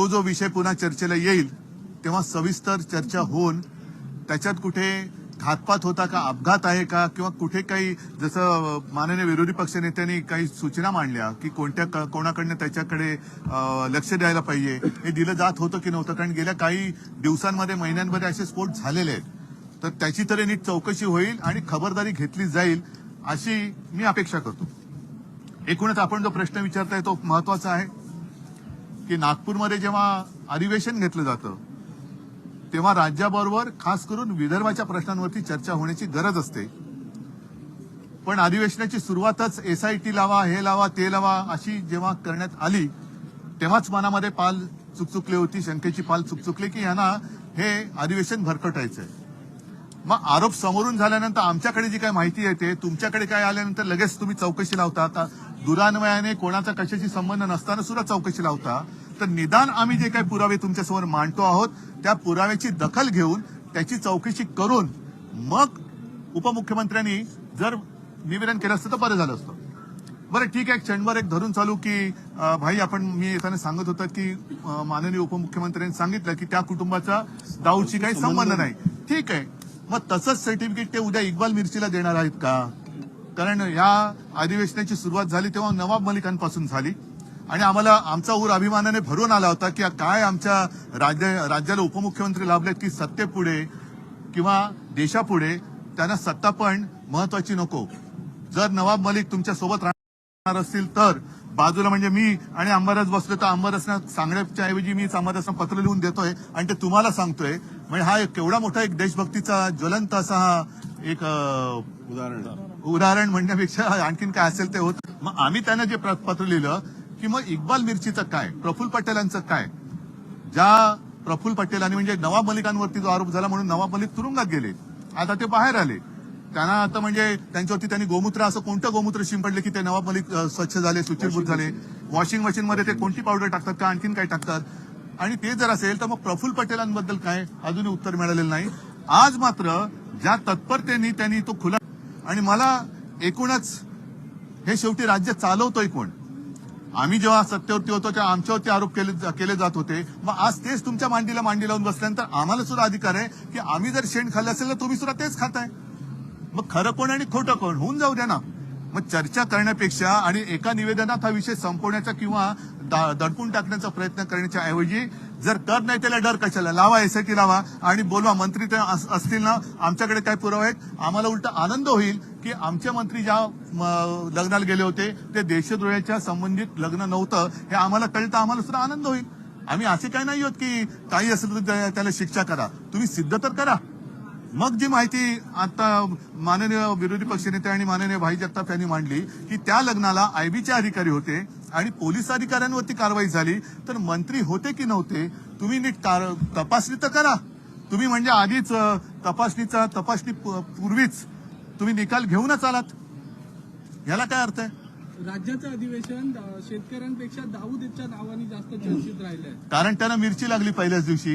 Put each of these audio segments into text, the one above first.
तो जो विषय पुन्हा चर्चेला येईल तेव्हा सविस्तर चर्चा होऊन त्याच्यात कुठे घातपात होता का अपघात आहे का किंवा कुठे काही जसं माननीय विरोधी पक्षनेत्यांनी काही सूचना मांडल्या की कोणत्या कोणाकडनं त्याच्याकडे लक्ष द्यायला पाहिजे हे दिलं जात होतं की नव्हतं? कारण गेल्या काही दिवसांमध्ये महिन्यांमध्ये असे स्फोट झालेले आहेत. तर त्याची तरी नीट चौकशी होईल आणि खबरदारी घेतली जाईल अशी मी अपेक्षा करतो. एकूणच आपण जो प्रश्न विचारताय तो महत्त्वाचा आहे. की नागपूरमध्ये जेव्हा अधिवेशन घेतलं जातं तेव्हा राज्याबरोबर खास करून विदर्भाच्या प्रश्नांवरती चर्चा होण्याची गरज असते. पण अधिवेशनाची सुरुवातच एसआयटी लावा हे लावा ते लावा अशी जेव्हा करण्यात आली तेव्हाच मनामध्ये पाल चुकचुकले होती शंकेची पाल चुकचुकली की यांना हे अधिवेशन भरकटायचंय. मग आरोप समोरून झाल्यानंतर आमच्याकडे जी काही माहिती येते तुमच्याकडे काय आल्यानंतर लगेच तुम्ही चौकशी लावता. आता दुरान्वयाने कोणाचा कशाशी संबंध नसताना सुद्धा चौकशी लावता तर निदान आम्ही जे काही पुरावे तुमच्यासमोर मांडतो आहोत त्या पुराव्याची दखल घेऊन त्याची चौकशी करून मग उपमुख्यमंत्र्यांनी जर निवेदन केलं असतं तर बरं झालं असतं. बरं ठीक आहे क्षणभर एक धरून चालू की भाई आपण मी येताना सांगत होता की माननीय उपमुख्यमंत्र्यांनी सांगितलं की त्या कुटुंबाचा दाऊदशी काही संबंध नाही. ठीक आहे मग तसंच सर्टिफिकेट ते उद्या इक्बाल मिरचीला देणार आहेत का? कारण या अधिवेशनाची सुरुवात झाली तेव्हा नवाब मलिकांपासून झाली. आणि आम्हाला आमचा ऊर अभिमानाने भरून आला होता की काय आमच्या राज्य राज्याला उपमुख्यमंत्री लाभलेत की सत्तेपुढे किंवा देशापुढे त्यांना सत्ता पण महत्वाची नको. जर नवाब मलिक तुमच्यासोबत राहणार असतील तर बाजूला म्हणजे मी आणि अंबादास बसलो तर अंबादासना सांगण्याच्या ऐवजी मीच अंबादासना पत्र लिहून देतोय आणि ते तुम्हाला सांगतोय. म्हणजे हा एक केवढा मोठा एक देशभक्तीचा ज्वलंत असा हा एक उदाहरण. उदाहरण म्हणण्यापेक्षा आणखीन काय असेल ते होत. मग आम्ही त्यांना जे पत्र लिहिलं की मग इक्बाल मिरचीचं काय प्रफुल्ल पटेलांचं काय? ज्या प्रफुल्ल पटेलांनी म्हणजे नवाब मलिकांवरती जो आरोप झाला म्हणून नवाब मलिक तुरुंगात गेले. आता ते बाहेर आले. त्यांना आता म्हणजे त्यांच्यावरती त्यांनी गोमूत्र असं कोणतं गोमूत्र शिंपडले की ते नवाब मलिक स्वच्छ झाले सुचिरभूत झाले? वॉशिंग मशीन मध्ये ते कोणती पावडर टाकतात का? आणखीन काय टाकतात? आणि ते जर असेल तर मग प्रफुल्ल पटेलांबद्दल काय? अजूनही उत्तर मिळालेलं नाही. आज मात्र ज्या तत्परतेने त्यांनी तो खुला आणि मला एकूणच हे शेवटी राज्य चालवतोय कोण? आम्ही जेव्हा सत्तेवरती होतो तेव्हा आमच्यावरती आरोप केले केले जात होते. मग आज तेच तुमच्या मांडीला मांडी लावून बसल्यानंतर आम्हाला सुद्धा अधिकार आहे की आम्ही जर शेण खाल्लं असेल तर तुम्ही सुद्धा तेच खाताय. मग खरं कोण आणि खोटं कोण? होऊन जाऊ द्या ना. मग चर्चा करण्यापेक्षा आणि एका निवेदनात हा विषय संपवण्याचा किंवा दा- दडपून टाकण्याचा प्रयत्न करण्याच्या ऐवजी जर कर नाही त्याला डर कशाला? लावा एसआयटी लावा आणि बोलवा. मंत्री ते असतील ना? आमच्याकडे काय पुरावे आहेत? आम्हाला उलट आनंद होईल की आमचे मंत्री ज्या लग्नाला गेले होते ते देशद्रोहाच्या संबंधित लग्न नव्हतं. हे आम्हाला कळतं आम्हाला सुद्धा आनंद होईल. आम्ही असे काय नाही आहोत की काही असेल तर त्या- त्याला शिक्षा करा. तुम्ही सिद्ध तर करा. मग जी माहिती आता माननीय विरोधी पक्षनेते आणि माननीय भाई जगताप यांनी मांडली की त्या लग्नाला आयबीचे अधिकारी होते आणि पोलीस अधिकाऱ्यांवरती कारवाई झाली. तर मंत्री होते की नव्हते तुम्ही नीट तपासणी तर करा. तुम्ही म्हणजे आधीच तपासणीचा तपासणी पूर्वीच तुम्ही निकाल घेऊनच आलात. याला काय अर्थ आहे? राज्याचं अधिवेशन शेतकऱ्यांपेक्षा दाऊदच्या नावाने जास्त चर्चित राहिलं आहे कारण त्यांना मिरची लागली पहिल्याच दिवशी.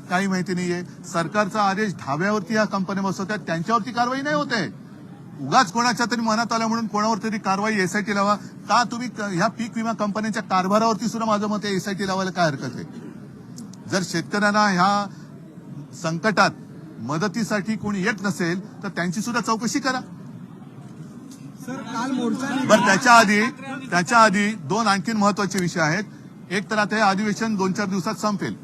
काही माहिती नाहीये. सरकारचा आदेश धाब्यावरती या कंपन्या बसवतात. त्यांच्यावरती कारवाई नाही होते उगाच कोणाच्या तरी मनात आल्या म्हणून कोणावर तरी कारवाई एसआयटी लावा. का तुम्ही ह्या पीक विमा कंपन्यांच्या कारभारावरती सुद्धा माझं मत एसआयटी लावायला काय हरकत आहे? जर शेतकऱ्यांना ह्या संकटात मदतीसाठी कोणी येत नसेल तर त्यांची सुद्धा चौकशी करा. बरं त्याच्या आधी त्याच्या आधी दोन आणखीन महत्त्वाचे विषय आहेत. एक तर आता हे अधिवेशन दोन चार दिवसात संपेल.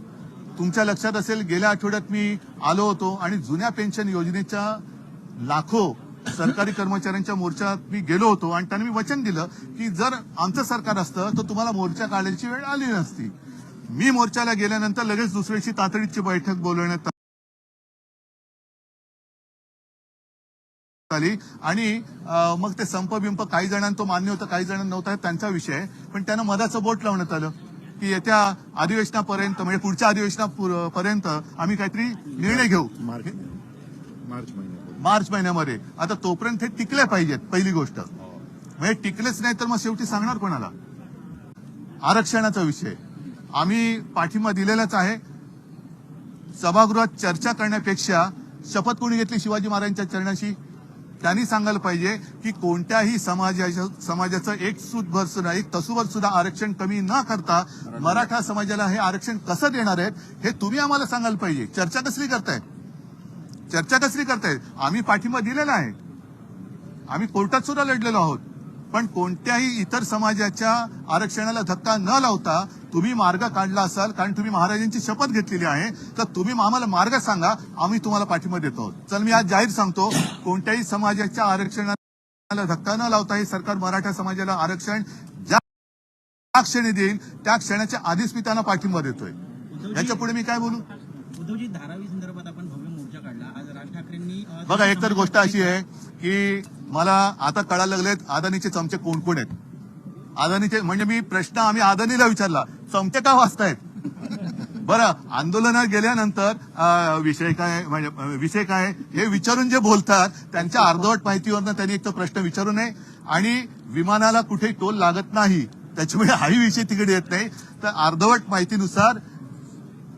तुमच्या लक्षात असेल गेल्या आठवड्यात मी आलो होतो आणि जुन्या पेन्शन योजनेच्या लाखो सरकारी कर्मचाऱ्यांच्या मोर्चात मी गेलो होतो आणि त्यांनी मी वचन दिलं की जर आमचं सरकार असतं तर तुम्हाला मोर्चा काढण्याची वेळ आली नसती. मी मोर्चाला गेल्यानंतर लगेच दुसऱ्याची तातडीची बैठक बोलवण्यात आली. आणि मग ते संप बिंप काही जणांना तो मान्य होता काही जणांना नव्हता त्यांचा विषय पण त्यांना मधाचं बोट लावण्यात आलं. की येत्या अधिवेशनापर्यंत म्हणजे पुढच्या अधिवेशनापर्यंत आम्ही काहीतरी निर्णय घेऊ. मार्च मार्च महिन्यामध्ये. आता तोपर्यंत हे टिकले पाहिजेत पहिली गोष्ट. म्हणजे टिकलेच नाही तर मग शेवटी सांगणार कोणाला? आरक्षणाचा विषय. आम्ही पाठिंबा दिलेलाच आहे. सभागृहात चर्चा करण्यापेक्षा शपथ कोणी घेतली शिवाजी महाराजांच्या चरणाशी? त्यांनी सांगायला पाहिजे की कोणत्याही समाजाच्या समाजाचं एक सूतभर सुद्धा एक तसूभर सुद्धा आरक्षण कमी न करता मराठा समाजाला हे आरक्षण कसं देणार आहेत हे तुम्ही आम्हाला सांगायला पाहिजे. चर्चा कसली करताय चर्चा कसली करतायत? आम्ही पाठिंबा दिलेला आहे. आम्ही कोर्टात सुद्धा लढलेलो आहोत. पण कोणत्याही इतर समाजाच्या आरक्षणाला धक्का न लावता तुम्ही मार्ग काढला असाल कारण तुम्ही महाराजांची शपथ घेतलेली आहे तर तुम्ही आम्हाला मार्ग सांगा आम्ही तुम्हाला पाठिंबा देतो. आहोत चल मी आज जाहीर सांगतो कोणत्याही समाजाच्या आरक्षणाला धक्का न लावता हे सरकार मराठा समाजाला आरक्षण ज्या क्षणी देईल त्या क्षणाच्या आधीच मी त्यांना पाठिंबा देतोय. याच्यापुढे मी काय बोलू? उद्धवजी धारावी संदर्भात आपण भव्य मोर्चा काढला. आज राज ठाकरेंनी बघा एक तर गोष्ट अशी आहे की मला आता कळायला लागलेत अदानीचे चमचे कोण कोण आहेत? अदानीचे म्हणजे मी प्रश्न आम्ही अदानीला विचारला चमचे का वाचतायत बरं आंदोलनात गेल्यानंतर विषय काय म्हणजे विषय काय हे विचारून जे बोलतात त्यांच्या अर्धवट माहितीवरनं त्यांनी एक तर प्रश्न विचारू नये. आणि विमानाला कुठे टोल लागत नाही त्याच्यामुळे हाही विषय तिकडे येत नाही. तर अर्धवट माहितीनुसार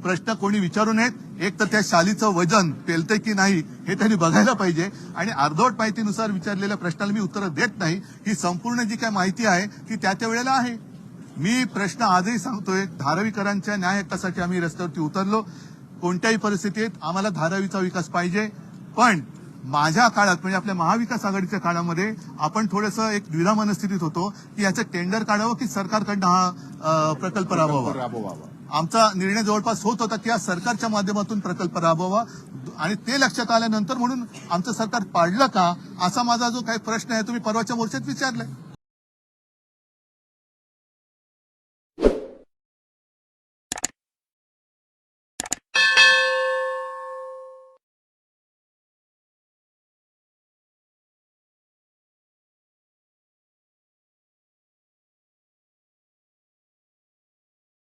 प्रश्न कोणी विचारू नयेत. एक तर त्या शालीचं वजन पेलतंय की नाही हे त्यांनी बघायला पाहिजे. आणि अर्धवट माहितीनुसार विचारलेल्या प्रश्नाला मी उत्तरं देत नाही. ही संपूर्ण जी काय माहिती आहे ती त्या त्या वेळेला आहे. मी प्रश्न आजही सांगतोय धारावीकरांच्या न्याय हक्कासाठी आम्ही रस्त्यावरती उतरलो. कोणत्याही परिस्थितीत आम्हाला धारावीचा विकास पाहिजे. पण माझ्या काळात म्हणजे आपल्या महाविकास आघाडीच्या काळामध्ये आपण थोडंसं एक द्विधा मनस्थितीत होतो की याचं टेंडर काढावं की सरकारकडनं हा प्रकल्प राबवावा? राबवावा. आमचा निर्णय जवळपास होत होता की या सरकारच्या माध्यमातून प्रकल्प राबवा आणि ते लक्षात आल्यानंतर म्हणून आमचं सरकार पाडलं का असा माझा जो काही प्रश्न आहे तुम्ही परवाच्या मोर्चात विचारलाय.